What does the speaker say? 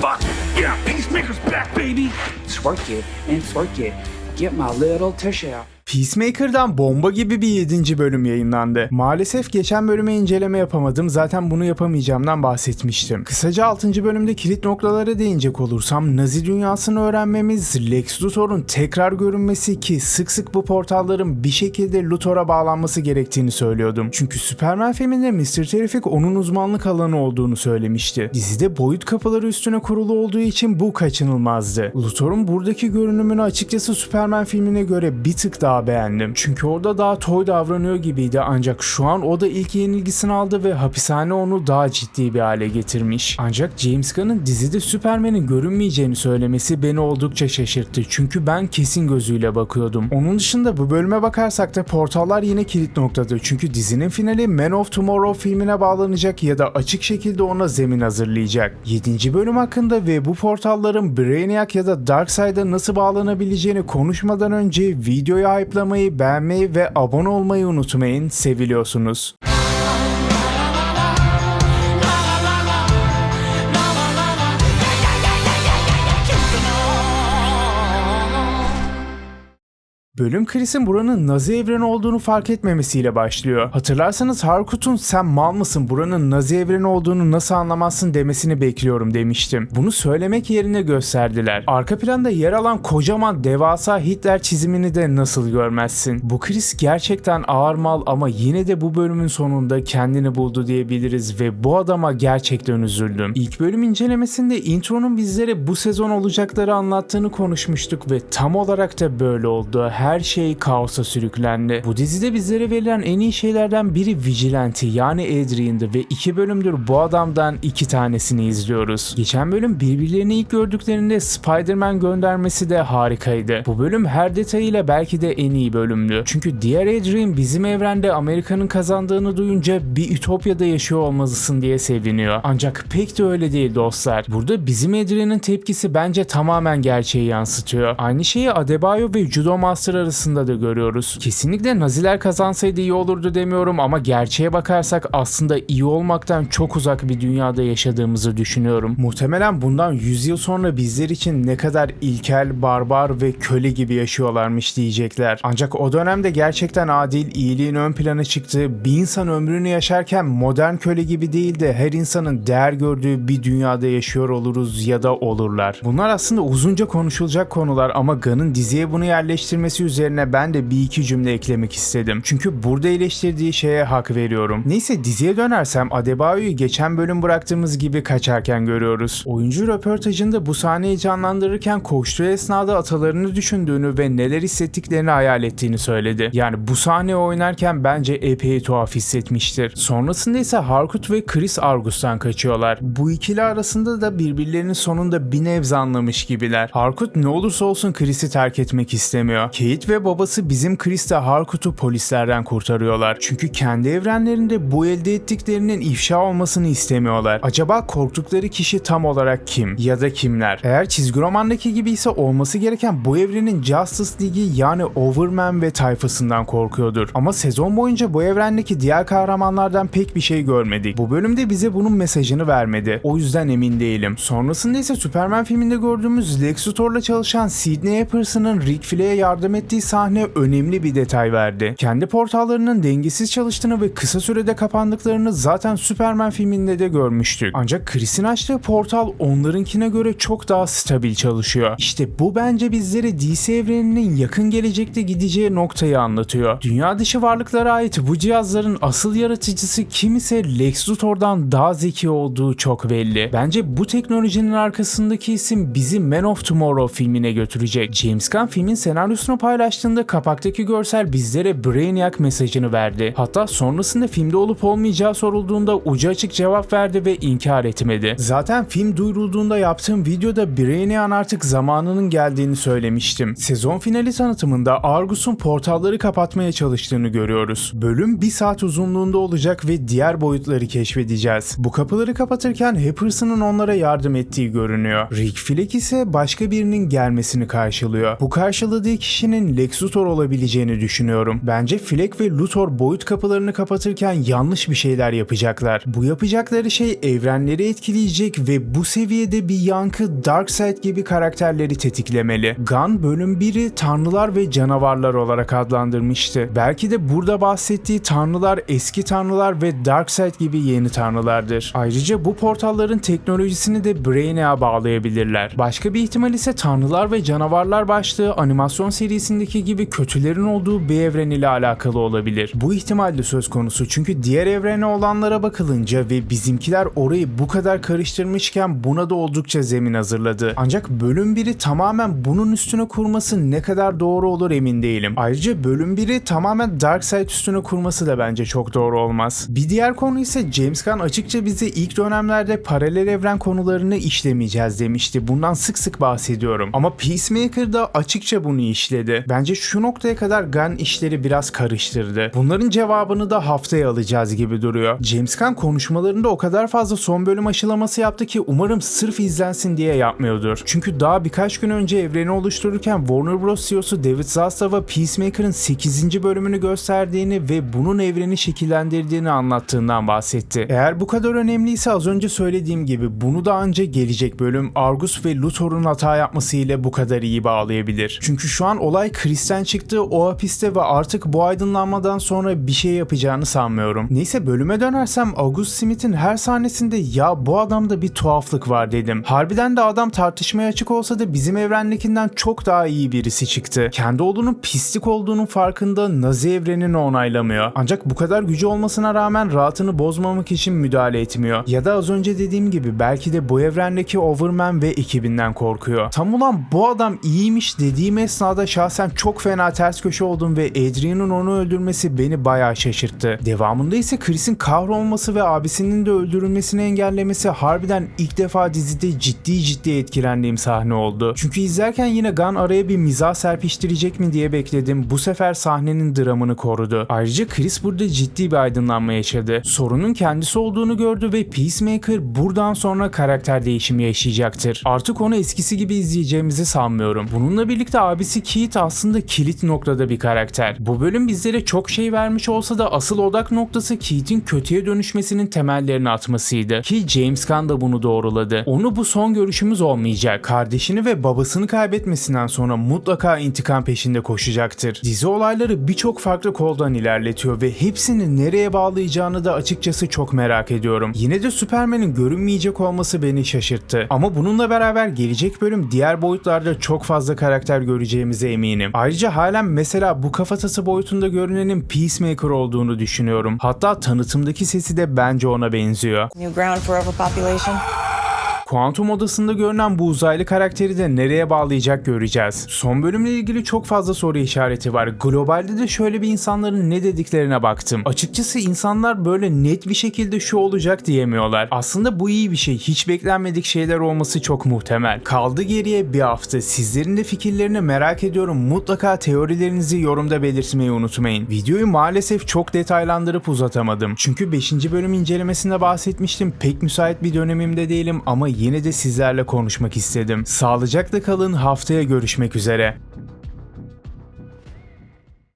Fuck yeah, Peacemaker's back, baby. Twerk it and twerk it. Get my little tush out. Peacemaker'dan bomba gibi bir 7. bölüm yayınlandı. Maalesef geçen bölüme inceleme yapamadım. Zaten bunu yapamayacağımdan bahsetmiştim. Kısaca 6. bölümde kilit noktalara değinecek olursam Nazi dünyasını öğrenmemiz, Lex Luthor'un tekrar görünmesi ki sık sık bu portalların bir şekilde Luthor'a bağlanması gerektiğini söylüyordum. Çünkü Superman filminde Mr. Terrific onun uzmanlık alanı olduğunu söylemişti. Dizide boyut kapıları üstüne kurulu olduğu için bu kaçınılmazdı. Luthor'un buradaki görünümünü açıkçası Superman filmine göre bir tık daha beğendim. Çünkü orada daha toy davranıyor gibiydi ancak şu an o da ilk yenilgisini aldı ve hapishane onu daha ciddi bir hale getirmiş. Ancak James Gunn'ın dizide Superman'in görünmeyeceğini söylemesi beni oldukça şaşırttı. Çünkü ben kesin gözüyle bakıyordum. Onun dışında bu bölüme bakarsak da portallar yine kilit noktada. Çünkü dizinin finali Man of Tomorrow filmine bağlanacak ya da açık şekilde ona zemin hazırlayacak. 7. bölüm hakkında ve bu portalların Brainiac ya da Darkseid'a nasıl bağlanabileceğini konuşmadan önce videoyu hype'lamayı, beğenmeyi ve abone olmayı unutmayın. Seviliyorsunuz. Bölüm Chris'in buranın Nazi evreni olduğunu fark etmemesiyle başlıyor. Hatırlarsanız Harkut'un sen mal mısın buranın Nazi evreni olduğunu nasıl anlamazsın demesini bekliyorum demiştim. Bunu söylemek yerine gösterdiler. Arka planda yer alan kocaman devasa Hitler çizimini de nasıl görmezsin? Bu Chris gerçekten ağır mal ama yine de bu bölümün sonunda kendini buldu diyebiliriz ve bu adama gerçekten üzüldüm. İlk bölüm incelemesinde intronun bizlere bu sezon olacakları anlattığını konuşmuştuk ve tam olarak da böyle oldu her şey kaosa sürüklendi. Bu dizide bizlere verilen en iyi şeylerden biri Vigilante yani Adrian'dı ve iki bölümdür bu adamdan iki tanesini izliyoruz. Geçen bölüm birbirlerini ilk gördüklerinde Spider-Man göndermesi de harikaydı. Bu bölüm her detayıyla belki de en iyi bölümdü. Çünkü diğer Adrian bizim evrende Amerika'nın kazandığını duyunca bir ütopyada yaşıyor olmalısın diye seviniyor. Ancak pek de öyle değil dostlar. Burada bizim Adrian'ın tepkisi bence tamamen gerçeği yansıtıyor. Aynı şeyi Adebayo ve Judo Master arasında da görüyoruz. Kesinlikle Naziler kazansaydı iyi olurdu demiyorum ama gerçeğe bakarsak aslında iyi olmaktan çok uzak bir dünyada yaşadığımızı düşünüyorum. Muhtemelen bundan 100 yıl sonra bizler için ne kadar ilkel, barbar ve köle gibi yaşıyorlarmış diyecekler. Ancak o dönemde gerçekten adil, iyiliğin ön plana çıktığı, bir insan ömrünü yaşarken modern köle gibi değil de her insanın değer gördüğü bir dünyada yaşıyor oluruz ya da olurlar. Bunlar aslında uzunca konuşulacak konular ama Gunn'ın diziye bunu yerleştirmesi üzerine ben de bir iki cümle eklemek istedim. Çünkü burada eleştirdiği şeye hak veriyorum. Neyse diziye dönersem Adebayo'yu geçen bölüm bıraktığımız gibi kaçarken görüyoruz. Oyuncu röportajında bu sahneyi canlandırırken koştuğu esnada atalarını düşündüğünü ve neler hissettiklerini hayal ettiğini söyledi. Yani bu sahneyi oynarken bence epey tuhaf hissetmiştir. Sonrasında ise Harkut ve Chris Argus'tan kaçıyorlar. Bu ikili arasında da birbirlerinin sonunda bir nebze anlamış gibiler. Harkut ne olursa olsun Chris'i terk etmek istemiyor. Kate ve babası bizim Chris de Harkut'u polislerden kurtarıyorlar. Çünkü kendi evrenlerinde bu elde ettiklerinin ifşa olmasını istemiyorlar. Acaba korktukları kişi tam olarak kim? Ya da kimler? Eğer çizgi romandaki gibi ise olması gereken bu evrenin Justice League'i yani Overman ve tayfasından korkuyordur. Ama sezon boyunca bu evrendeki diğer kahramanlardan pek bir şey görmedik. Bu bölümde bize bunun mesajını vermedi. O yüzden emin değilim. Sonrasında ise Superman filminde gördüğümüz Lex Luthor'la çalışan Sidney Epperson'ın Rick Flair'e yardım ettiği sahne önemli bir detay verdi. Kendi portallarının dengesiz çalıştığını ve kısa sürede kapandıklarını zaten Superman filminde de görmüştük. Ancak Chris'in açtığı portal onlarınkine göre çok daha stabil çalışıyor. İşte bu bence bizlere DC evreninin yakın gelecekte gideceği noktayı anlatıyor. Dünya dışı varlıklara ait bu cihazların asıl yaratıcısı kim ise Lex Luthor'dan daha zeki olduğu çok belli. Bence bu teknolojinin arkasındaki isim bizi Man of Tomorrow filmine götürecek. James Gunn filmin senaryosunu paylaştığında kapaktaki görsel bizlere Brainiac mesajını verdi. Hatta sonrasında filmde olup olmayacağı sorulduğunda ucu açık cevap verdi ve inkar etmedi. Zaten film duyurulduğunda yaptığım videoda Brainiac'ın artık zamanının geldiğini söylemiştim. Sezon finali tanıtımında Argus'un portalları kapatmaya çalıştığını görüyoruz. Bölüm bir saat uzunluğunda olacak ve diğer boyutları keşfedeceğiz. Bu kapıları kapatırken Happerson'ın onlara yardım ettiği görünüyor. Rick Flag ise başka birinin gelmesini karşılıyor. Bu karşıladığı kişinin evrenin Lex Luthor olabileceğini düşünüyorum. Bence Fleck ve Luthor boyut kapılarını kapatırken yanlış bir şeyler yapacaklar. Bu yapacakları şey evrenleri etkileyecek ve bu seviyede bir yankı Darkseid gibi karakterleri tetiklemeli. Gunn bölüm 1'i tanrılar ve canavarlar olarak adlandırmıştı. Belki de burada bahsettiği tanrılar eski tanrılar ve Darkseid gibi yeni tanrılardır. Ayrıca bu portalların teknolojisini de Brainiac'a bağlayabilirler. Başka bir ihtimal ise tanrılar ve canavarlar başlığı animasyon serisindeki gibi kötülerin olduğu bir evren ile alakalı olabilir. Bu ihtimal de söz konusu çünkü diğer evrene olanlara bakılınca ve bizimkiler orayı bu kadar karıştırmışken buna da oldukça zemin hazırladı. Ancak bölüm 1'i tamamen bunun üstüne kurması ne kadar doğru olur emin değilim. Ayrıca bölüm 1'i tamamen Darkseid üstüne kurması da bence çok doğru olmaz. Bir diğer konu ise James Gunn açıkça bize ilk dönemlerde paralel evren konularını işlemeyeceğiz demişti. Bundan sık sık bahsediyorum. Ama Peacemaker da açıkça bunu işledi. Bence şu noktaya kadar Gunn işleri biraz karıştırdı. Bunların cevabını da haftaya alacağız gibi duruyor. James Gunn konuşmalarında o kadar fazla son bölüm aşılaması yaptı ki umarım sırf izlensin diye yapmıyordur. Çünkü daha birkaç gün önce evreni oluştururken Warner Bros. CEO'su David Zaslav Peacemaker'ın 8. bölümünü gösterdiğini ve bunun evreni şekillendirdiğini anlattığından bahsetti. Eğer bu kadar önemliyse az önce söylediğim gibi bunu da anca gelecek bölüm Argus ve Luthor'un hata yapması ile bu kadar iyi bağlayabilir. Çünkü şu an olay Chris'ten çıktı o hapiste ve artık bu aydınlanmadan sonra bir şey yapacağını sanmıyorum. Neyse bölüme dönersem August Smith'in her sahnesinde ya bu adamda bir tuhaflık var dedim. Harbiden de adam tartışmaya açık olsa da bizim evrendekinden çok daha iyi birisi çıktı. Kendi olduğunun pislik olduğunun farkında Nazi evrenini onaylamıyor. Ancak bu kadar gücü olmasına rağmen rahatını bozmamak için müdahale etmiyor. Ya da az önce dediğim gibi belki de bu evrendeki Overman ve ekibinden korkuyor. Tam ulan bu adam iyiymiş dediğim esnada şahsen çok fena ters köşe oldum ve Adrian'ın onu öldürmesi beni bayağı şaşırttı. Devamında ise Chris'in kahrolması ve abisinin de öldürülmesini engellemesi harbiden ilk defa dizide ciddi ciddi etkilendiğim sahne oldu. Çünkü izlerken yine Gunn araya bir mizah serpiştirecek mi diye bekledim. Bu sefer sahnenin dramını korudu. Ayrıca Chris burada ciddi bir aydınlanma yaşadı. Sorunun kendisi olduğunu gördü ve Peacemaker buradan sonra karakter değişimi yaşayacaktır. Artık onu eskisi gibi izleyeceğimizi sanmıyorum. Bununla birlikte abisi Keith aslında kilit noktada bir karakter. Bu bölüm bizlere çok şey vermiş olsa da asıl odak noktası Keith'in kötüye dönüşmesinin temellerini atmasıydı. Ki James Gunn da bunu doğruladı. Onu bu son görüşümüz olmayacak. Kardeşini ve babasını kaybetmesinden sonra mutlaka intikam peşinde koşacaktır. Dizi olayları birçok farklı koldan ilerletiyor ve hepsini nereye bağlayacağını da açıkçası çok merak ediyorum. Yine de Superman'in görünmeyecek olması beni şaşırttı. Ama bununla beraber gelecek bölüm diğer boyutlarda çok fazla karakter göreceğimize eminim. Ayrıca halen mesela bu kafatası boyutunda görünenin Peacemaker olduğunu düşünüyorum. Hatta tanıtımdaki sesi de bence ona benziyor. New ground for overpopulation? Kuantum odasında görünen bu uzaylı karakteri de nereye bağlayacak göreceğiz. Son bölümle ilgili çok fazla soru işareti var. Globalde de şöyle bir insanların ne dediklerine baktım. Açıkçası insanlar böyle net bir şekilde şu olacak diyemiyorlar. Aslında bu iyi bir şey. Hiç beklenmedik şeyler olması çok muhtemel. Kaldı geriye bir hafta. Sizlerin de fikirlerini merak ediyorum. Mutlaka teorilerinizi yorumda belirtmeyi unutmayın. Videoyu maalesef çok detaylandırıp uzatamadım. Çünkü 5. bölüm incelemesinde bahsetmiştim. Pek müsait bir dönemimde değilim ama yine de sizlerle konuşmak istedim. Sağlıcakla kalın. Haftaya görüşmek üzere.